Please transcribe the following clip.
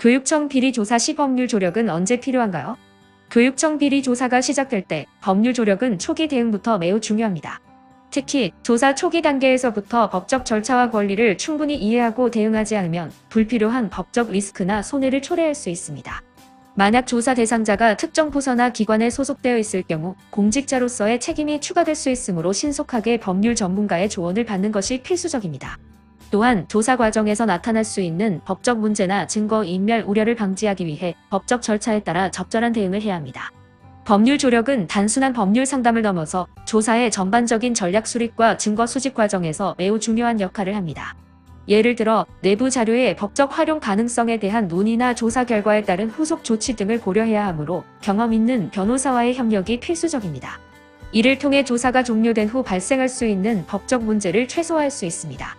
교육청 비리 조사 시 법률 조력은 언제 필요한가요? 교육청 비리 조사가 시작될 때 법률 조력은 초기 대응부터 매우 중요합니다. 특히 조사 초기 단계에서부터 법적 절차와 권리를 충분히 이해하고 대응하지 않으면 불필요한 법적 리스크나 손해를 초래할 수 있습니다. 만약 조사 대상자가 특정 부서나 기관에 소속되어 있을 경우 공직자로서의 책임이 추가될 수 있으므로 신속하게 법률 전문가의 조언을 받는 것이 필수적입니다. 또한 조사 과정에서 나타날 수 있는 법적 문제나 증거 인멸 우려를 방지하기 위해 법적 절차에 따라 적절한 대응을 해야 합니다. 법률 조력은 단순한 법률 상담을 넘어서 조사의 전반적인 전략 수립과 증거 수집 과정에서 매우 중요한 역할을 합니다. 예를 들어 내부 자료의 법적 활용 가능성에 대한 논의나 조사 결과에 따른 후속 조치 등을 고려해야 하므로 경험 있는 변호사와의 협력이 필수적입니다. 이를 통해 조사가 종료된 후 발생할 수 있는 법적 문제를 최소화할 수 있습니다.